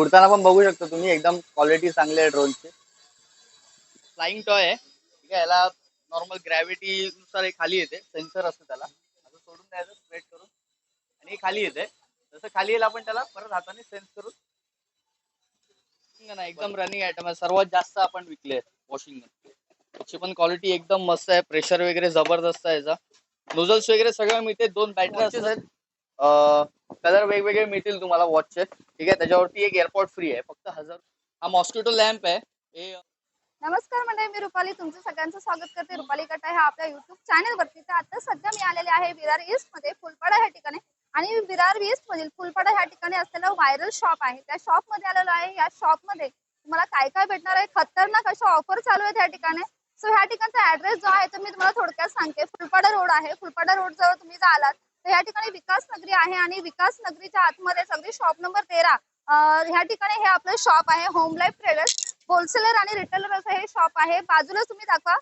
उडताना पण बघू शकता तुम्ही. एकदम क्वालिटी चांगली आहे ड्रोनची फ्लाइंग टॉय आहे. ठीक आहे याला नॉर्मल ग्रॅव्हिटी नुसार हे खाली येते. सेन्सर असतं त्याला. असं सोडून द्यायचं स्ट्रेट करून. आणि हे खाली येते. जसं खाली येईल आपण त्याला परत हाताने सेन्स करून. ना एकदम रनिंग आयटम आहे. सर्वात जास्त आपण विकले वॉशिंग याची पण क्वालिटी एकदम मस्त आहे. प्रेशर वगैरे जबरदस्त आहे याचा. नोझल्स वगैरे सगळं मिळते. दोन बॅटरी आहेत. कलर वेगवेगळे मिळतील तुम्हाला वॉचचे. ठीक आहे? त्याच्यावरती एक एअरपॉड फ्री आहे. फक्त हजार हा मॉस्किटो लॅम्प आहे. हे नमस्कार मंडळी मी रुपाली. तुमचं सगळ्यांचं स्वागत करते. रुपाली कटा ह्या आपल्या युट्यूब चॅनलवरती तर आता सध्या मी आलेले आहे विरार ईस्टमध्ये फुलपाडा ह्या ठिकाणी. आणि विरार ईस्ट मधील फुलपाडा ह्या ठिकाणी असलेलं व्हायरल शॉप आहे. त्या शॉपमध्ये आलेलो आहे. या शॉपमध्ये तुम्हाला काय काय भेटणार आहे? खतरनाक अशा ऑफर चालू आहेत या ठिकाणी. सो ह्या ठिकाणचा ऍड्रेस जो आहे तो मी तुम्हाला थोडक्यात सांगते. फुलपाडा रोड आहे. फुलपाडा रोड जवळ तुम्ही जर आलात या ठिकाणी विकास नगरी आहे आणि विकास नगरीच्या आतमध्ये अगदी शॉप नंबर तेरा. ह्या ठिकाणी हे आपलं शॉप आहे home life traders wholesaler and retailer असं हे शॉप आहे. बाजूला तुम्ही दाखवा.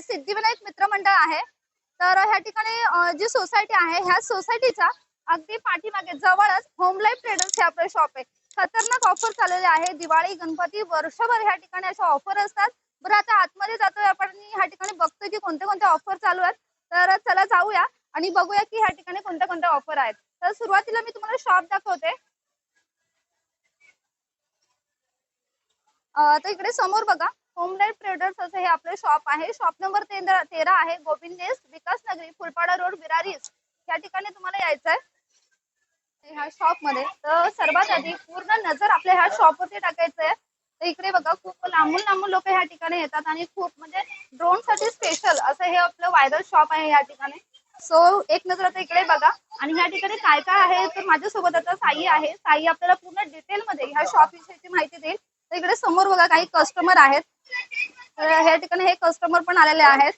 सिद्धिविनायक मित्र मंडळ आहे. तर ह्या ठिकाणी जी सोसायटी आहे ह्या सोसायटीच्या अगदी पाठीमागे जवळच होम लाईफ ट्रेडर्स हे आपलं शॉप आहे. खतरनाक ऑफर चाललेले आहे. दिवाळी गणपती वर्षभर ह्या ठिकाणी अशा ऑफर असतात. बरं आता आतमध्ये जातोय आपण ह्या ठिकाणी बघतोय की कोणते कोणते ऑफर चालू आहेत. तर चला जाऊया. आणि बघूया की ह्या ठिकाणी कोणत्या कोणत्या ऑफर आहेत. तर सुरुवातीला मी तुम्हाला शॉप दाखवते. तर इकडे समोर बघा होम लाईफ ट्रेडर्स असं हे आपलं शॉप आहे. शॉप नंबर तेरा आहे गोविंद विकास नगरी फुलपाडा रोड विरारीस या ठिकाणी तुम्हाला यायचं आहे. ह्या शॉपमध्ये. तर सर्वात आधी पूर्ण नजर आपल्या ह्या शॉप वरती टाकायचं आहे. तर इकडे बघा खूप लांबून लांबून लोक ह्या ठिकाणी येतात आणि खूप म्हणजे ड्रोनसाठी स्पेशल असं हे आपलं व्हायरल शॉप आहे या ठिकाणी. सो एक नजर आता इकडे बघा. आणि ह्या ठिकाणी काय काय आहे? तर माझ्यासोबत आता साई आहे. साई आपल्याला पूर्ण डिटेलमध्ये ह्या शॉप विषयीची माहिती देईल. तर इकडे समोर बघा काही कस्टमर आहेत. तर ह्या ठिकाणी हे कस्टमर पण आलेले आहेत.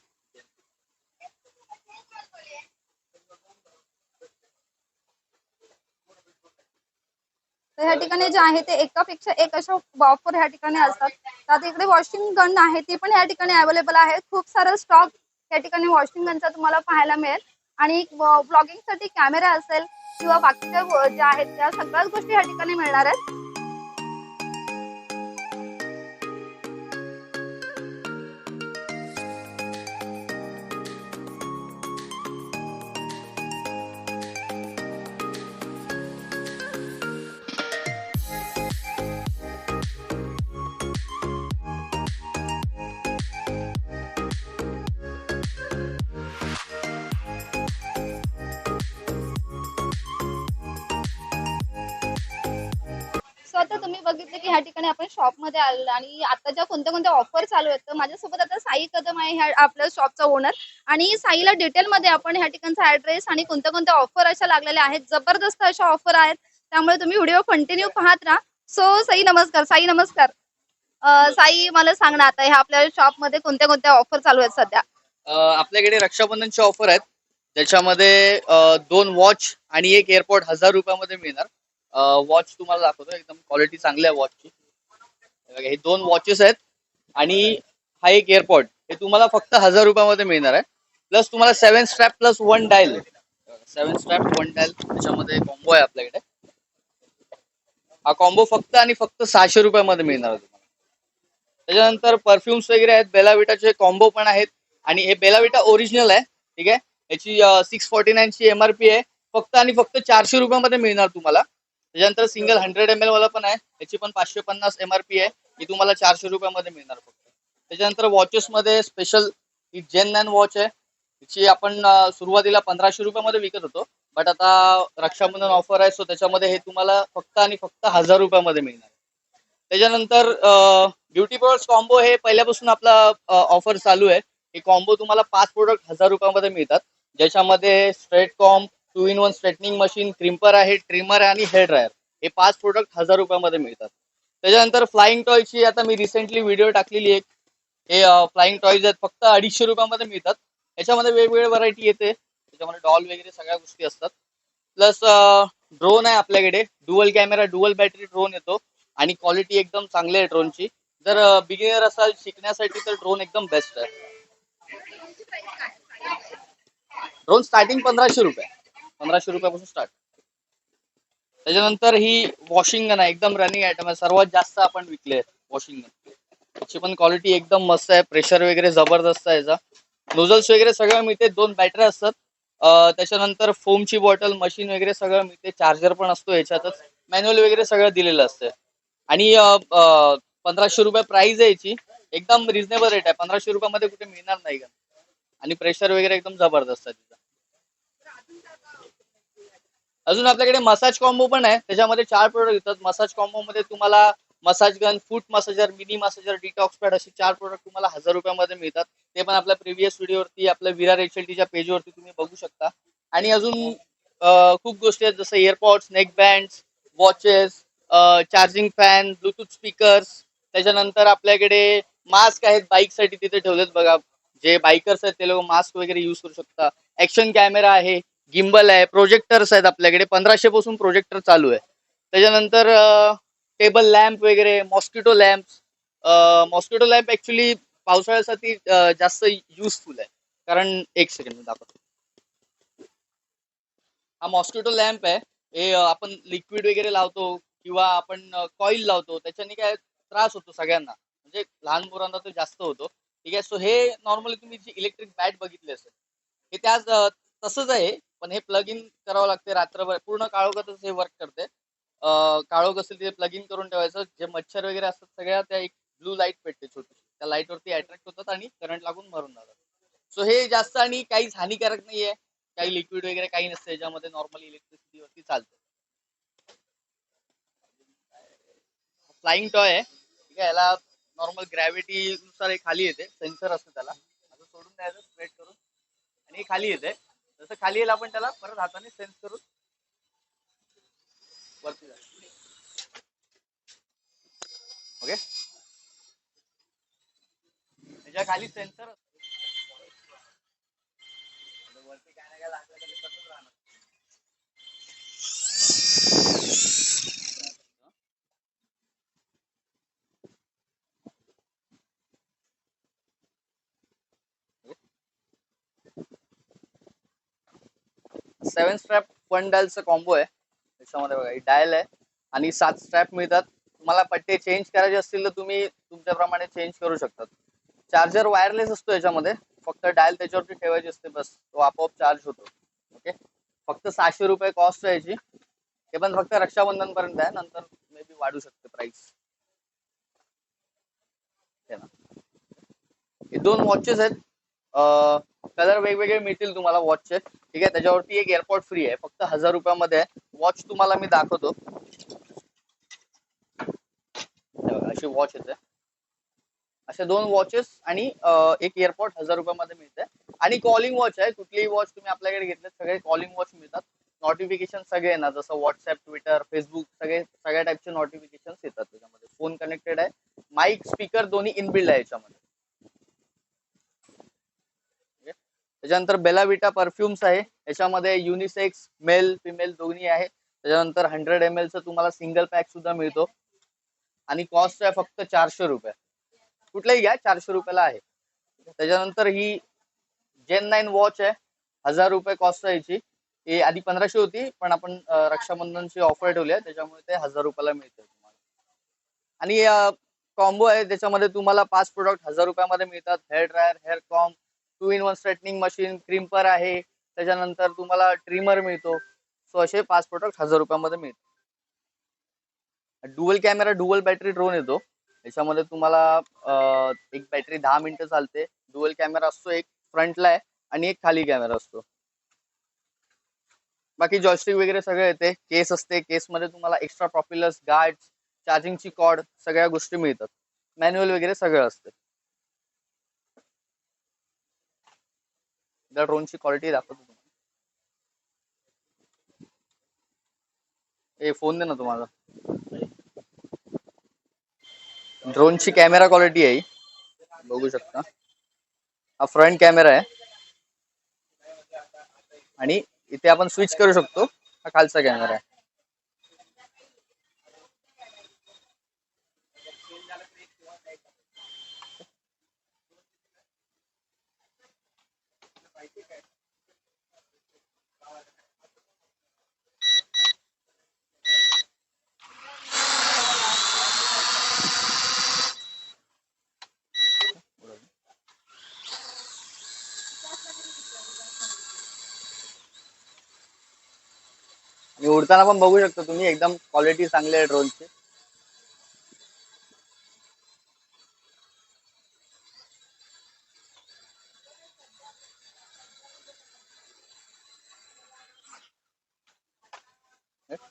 तर ह्या ठिकाणी जे आहे ते एकापेक्षा एक अशा ऑफर ह्या ठिकाणी असतात. तर आता इकडे वॉशिंग गन आहे ती पण ह्या ठिकाणी अवेलेबल आहे. खूप सारा स्टॉक या ठिकाणी वॉशिंग गनचा तुम्हाला पाहायला मिळेल. आणि ब्लॉगिंगसाठी कॅमेरा असेल किंवा बाकीच्या ज्या आहेत त्या सगळ्याच गोष्टी या ठिकाणी मिळणार आहेत. तुम्ही बघितलं की ह्या ठिकाणी आपण शॉपमध्ये आलो आणि आता ज्या कोणत्या कोणत्या ऑफर चालू आहेत तर माझ्यासोबत आता साई कदम आहे ह्या आपल्या शॉपचा ओनर आणि साईला डिटेल मध्ये आपण ह्या ठिकाणचा ऍड्रेस आणि कोणत्या कोणत्या ऑफर अशा लागलेल्या आहेत जबरदस्त अशा ऑफर आहेत त्यामुळे तुम्ही व्हिडिओ कंटिन्यू पाहत राहा. सो साई नमस्कार साई नमस्कार. साई मला सांग ना आता ह्या आपल्या शॉपमध्ये कोणत्या कोणत्या ऑफर चालू आहेत सध्या? आपल्याकडे रक्षाबंधनचे ऑफर आहेत त्याच्यामध्ये दोन वॉच आणि एक एअरपोर्ट हजार रुपयामध्ये मिळणार. वॉच तुम्हाला दाखवतो. एकदम क्वालिटी चांगली आहे वॉचची हे दोन वॉचेस आहेत आणि हा एक एअरपॉड हे तुम्हाला फक्त हजार रुपयामध्ये मिळणार आहे. प्लस तुम्हाला seven strap plus one dial seven strap one dial त्याच्यामध्ये कॉम्बो आहे आपल्याकडे. हा कॉम्बो फक्त आणि फक्त सहाशे रुपयामध्ये मिळणार आहे तुम्हाला. त्याच्यानंतर परफ्युम्स वगैरे आहेत. बेलाविटाचे कॉम्बो पण आहेत. आणि हे बेलाविटा ओरिजिनल आहे. ठीक आहे? याची सिक्स फॉर्टी नाईनची एमआरपी आहे. फक्त आणि फक्त चारशे रुपयामध्ये मिळणार तुम्हाला. त्याच्यानंतर सिंगल हंड्रेड एम एल वाला पण आहे. याची पण पाचशे पन्नास एमआरपी आहे. ही तुम्हाला चारशे रुपयामध्ये मिळणार फक्त. त्याच्यानंतर वॉचेस मध्ये स्पेशल ही जेन नाईन वॉच आहे. तिची आपण सुरुवातीला पंधराशे रुपयामध्ये विकत होतो. बट आता रक्षाबंधन ऑफर आहे सो त्याच्यामध्ये हे तुम्हाला फक्त आणि फक्त हजार रुपयामध्ये मिळणार. त्याच्यानंतर ब्युटी प्रोडक्ट कॉम्बो हे पहिल्यापासून आपला ऑफर चालू आहे. हे कॉम्बो तुम्हाला पाच प्रोडक्ट हजार रुपयामध्ये मिळतात. ज्याच्यामध्ये straight comb two in one straightening machine crimper आहे ट्रिमर आहे आणि हेअर ड्रायर. हे पाच प्रोडक्ट हजार रुपयामध्ये मिळतात. त्याच्यानंतर फ्लाइंग टॉयची आता मी रिसेंटली व्हिडिओ टाकलेली एक. हे फ्लाइंग टॉयज आहेत फक्त अडीचशे रुपयामध्ये मिळतात. याच्यामध्ये वेगवेगळ्या व्हरायटी येते. त्याच्यामध्ये डॉल वगैरे सगळ्या गोष्टी असतात. प्लस ड्रोन आहे आपल्याकडे. Dual camera dual battery drone येतो. आणि क्वालिटी एकदम चांगली आहे ड्रोनची जर बिगिनर असाल शिकण्यासाठी तर ड्रोन एकदम बेस्ट आहे. ड्रोन स्टार्टिंग पंधराशे रुपये. पंधराशे रुपयापासून स्टार्ट त्याच्यानंतर ही वॉशिंग गन आहे एकदम रनिंग आयटम आहे. सर्वात जास्त आपण विकले वॉशिंग गन त्याची पण क्वालिटी एकदम मस्त आहे. प्रेशर वगैरे जबरदस्त आहे याचा. नोझल्स वगैरे सगळं मिळते. दोन बॅटरी असतात. त्याच्यानंतर फोमची बॉटल मशीन वगैरे सगळं मिळते. चार्जर पण असतो याच्यातच. मॅन्युअल वगैरे सगळं दिलेलं असतं. आणि पंधराशे रुपये प्राइस आहे याची. एकदम रिझनेबल रेट आहे. पंधराशे रुपयामध्ये कुठे मिळणार नाही का आणि प्रेशर वगैरे एकदम जबरदस्त आहे तिचा. अजून आपल्याकडे मसाज कॉम्बो पण आहे. त्याच्यामध्ये चार प्रोडक्ट येतात. मसाज कॉम्बो मध्ये तुम्हाला massage gun foot massager mini massager detox pad असे चार प्रोडक्ट तुम्हाला हजार रुपयामध्ये मिळतात. ते पण आपल्या प्रिव्हियस व्हिडिओवरती आपल्या विरार एच एल टीच्या पेजवरती तुम्ही बघू शकता. आणि अजून खूप गोष्टी आहेत. जसं AirPods neckbands watches charging fan Bluetooth speakers त्याच्यानंतर आपल्याकडे मास्क आहेत. बाईकसाठी तिथे ठेवलेत बघा. जे बाईकर्स आहेत ते लोक मास्क वगैरे युज करू शकता. ऍक्शन कॅमेरा आहे. गिम्बल आहे प्रोजेक्टर्स आहेत आपल्याकडे. पंधराशे पासून प्रोजेक्टर चालू आहे. त्याच्यानंतर टेबल लॅम्प वगैरे mosquito lamp mosquito lamp actually पावसाळ्यासाठी जास्त युजफुल आहे. कारण एक सेकंड दाखवतो हा मॉस्किटो लॅम्प आहे. हे आपण लिक्विड वगैरे लावतो किंवा आपण कॉईल लावतो. त्याच्याने काय त्रास होतो सगळ्यांना. म्हणजे लहान मुलांना तो जास्त होतो. ठीक आहे? सो हे नॉर्मली तुम्ही जी इलेक्ट्रिक बॅट बघितली असेल हे त्याच तसंच आहे. पण हे प्लग इन करावं लागते रात्रभर. पूर्ण काळोखातच हे वर्क करते काळोख असेल ते प्लग इन करून ठेवायचं. जे मच्छर वगैरे असतात सगळ्या त्या एक ब्लू लाइट पेटते छोटी. त्या लाइट वरती अट्रॅक्ट होतात आणि करंट लागून मरून जातात. सो हे जास्त आणि काहीच हानिकारक नाहीये. काही लिक्विड वगैरे काही नसतं याच्यामध्ये नॉर्मली इलेक्ट्रिसिटी वरती चालते फ्लाइंग टॉय आहे. ठीक आहे याला नॉर्मल ग्रॅव्हिटी नुसार खाली येते. सेन्सर असतं त्याला. असं सोडून द्यायचं स्प्रेड करून. आणि खाली येते. जसं खाली येईल आपण त्याला परत हाताने सेन्स करून. वरती ओके त्याच्याखाली सेन्सर वरती काय नाही काय लागलं राहणार. सेवन स्ट्रॅप वन डायलचं कॉम्बो आहे. त्याच्यामध्ये बघा डायल आहे आणि सात स्ट्रॅप मिळतात. तुम्हाला पट्टे चेंज करायचे असतील तर तुम्ही तुमच्याप्रमाणे चेंज करू शकतात. चार्जर वायरलेस असतो याच्यामध्ये. फक्त डायल त्याच्यावरती ठेवायची असते बस. तो आपोआप चार्ज होतो. ओके फक्त सहाशे रुपये कॉस्ट आहे याची. ते पण फक्त रक्षाबंधन पर्यंत आहे. नंतर मे बी वाढू शकते प्राइस हे दोन वॉचेस आहेत. कलर वेगवेगळे मिळतील तुम्हाला वॉचचे ठीक आहे? त्याच्यावरती एक एअरपोर्ट फ्री आहे. फक्त हजार रुपयामध्ये वॉच तुम्हाला मी दाखवतो. अशी वॉच येते. असे दोन वॉचेस आणि एक एअरपोर्ट हजार रुपयामध्ये मिळते. आणि कॉलिंग वॉच आहे. कुठलीही वॉच तुम्ही आपल्याकडे घेतले सगळे कॉलिंग वॉच मिळतात. नोटिफिकेशन सगळे ना जसं व्हॉट्सअप ट्विटर फेसबुक सगळे सगळ्या टाईपचे नोटिफिकेशन येतात त्याच्यामध्ये. फोन कनेक्टेड आहे. माईक स्पीकर दोन्ही इनबिल्ड आहे याच्यामध्ये. त्याच्यानंतर बेलाविटा परफ्युम्स आहे. याच्यामध्ये युनिसेक्स मेल फिमेल दोन्ही आहे. त्याच्यानंतर हंड्रेड एम चा तुम्हाला सिंगल पॅक सुद्धा मिळतो. आणि कॉस्ट आहे फक्त चारशे रुपये. कुठलाही घ्या चारशे रुपयाला आहे. त्याच्यानंतर ही जेन नाईन वॉच आहे. हजार रुपये कॉस्ट आहे याची. ही आधी पंधराशे होती पण आपण रक्षाबंधनची ऑफर ठेवली आहे. त्याच्यामुळे ते हजार रुपयाला मिळते तुम्हाला. आणि कॉम्बो आहे. त्याच्यामध्ये तुम्हाला पाच प्रोडक्ट हजार रुपयामध्ये मिळतात. Hair dryer hair comb two in one straightening machine crimper आहे त्याच्यानंतर तुम्हाला ट्रिमर मिळतो. सो असे पाच प्रोडक्ट हजार रुपयामध्ये मिळतात. Dual camera dual battery drone येतो. याच्यामध्ये तुम्हाला एक बॅटरी दहा मिनिटं चालते. डुअल कॅमेरा असतो एक फ्रंटला आहे आणि एक खाली कॅमेरा असतो. बाकी जॉयस्टिक वगैरे सगळं येते. केस असते केसमध्ये तुम्हाला एक्स्ट्रा प्रॉपिलर्स गार्ड चार्जिंगची कॉर्ड सगळ्या गोष्टी मिळतात. मॅन्युअल वगैरे सगळं असते. त्या ड्रोनची क्वालिटी दाखवतो तुम्हाला. ए फोन दे ना तुम्हाला. ड्रोनची कॅमेरा क्वालिटी आहे बघू शकता. हा फ्रंट कॅमेरा आहे. आणि इथे आपण स्विच करू शकतो. हा खालचा कॅमेरा आहे. उडताना पण बघू शकता तुम्ही एकदम क्वालिटी चांगली आहे ड्रोनची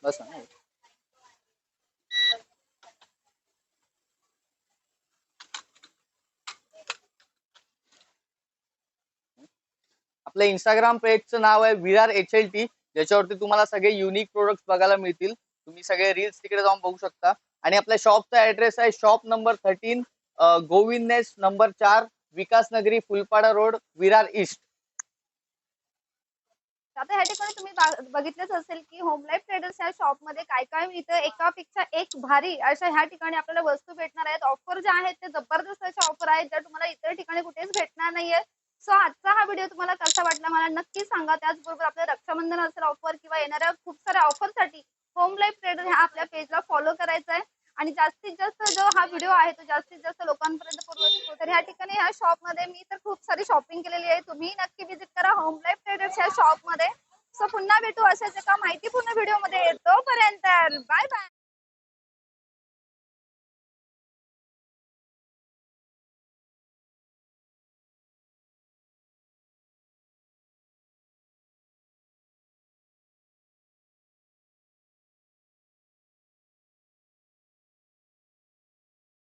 बस ना आपलं इंस्टाग्राम पेजचं नाव आहे विरार एच एल टी ज्याच्यावरती तुम्हाला सगळे युनिक प्रोडक्ट बघायला मिळतील. तुम्ही सगळे रील्स तिकडे जाऊन बघू शकता. आणि आपल्या शॉपचा ऍड्रेस आहे शॉप नंबर थर्टीन गोविंदनेस नंबर चार विकास नगरी फुलपाडा रोड विरार ईस्ट आता ह्या ठिकाणी तुम्ही बघितलंच असेल की होम लाईफ ट्रेडर्स या शॉपमध्ये काय काय मिळतं? एकापेक्षा एक भारी अशा ह्या ठिकाणी आपल्याला वस्तू भेटणार आहेत. ऑफर ज्या आहेत ते जबरदस्त अशा ऑफर आहेत. ज्या तुम्हाला इतर ठिकाणी कुठेच भेटणार नाहीये. सो व्हिडिओ तुम्हाला कसा वाटला मला नक्की सांगा. त्याचबरोबर आपल्या रक्षाबंधन असेल ऑफर किंवा येणाऱ्या खूप साऱ्या ऑफरसाठी होम लाईफ ट्रेडर ह्या आपल्या पेजला फॉलो करायचा आहे आणि जास्तीत जास्त जो हा व्हिडिओ आहे तो जास्तीत जास्त लोकांपर्यंत पोहोचतो तर ह्या ठिकाणी ह्या शॉपमध्ये मी तर खूप सारी शॉपिंग केलेली आहे. तुम्ही नक्की व्हिजिट करा होम लाईफ ट्रेडर्स ह्या शॉपमध्ये. सो पुन्हा भेटू अशाच एका माहितीपूर्ण व्हिडिओमध्ये येतो पर्यंत बाय बाय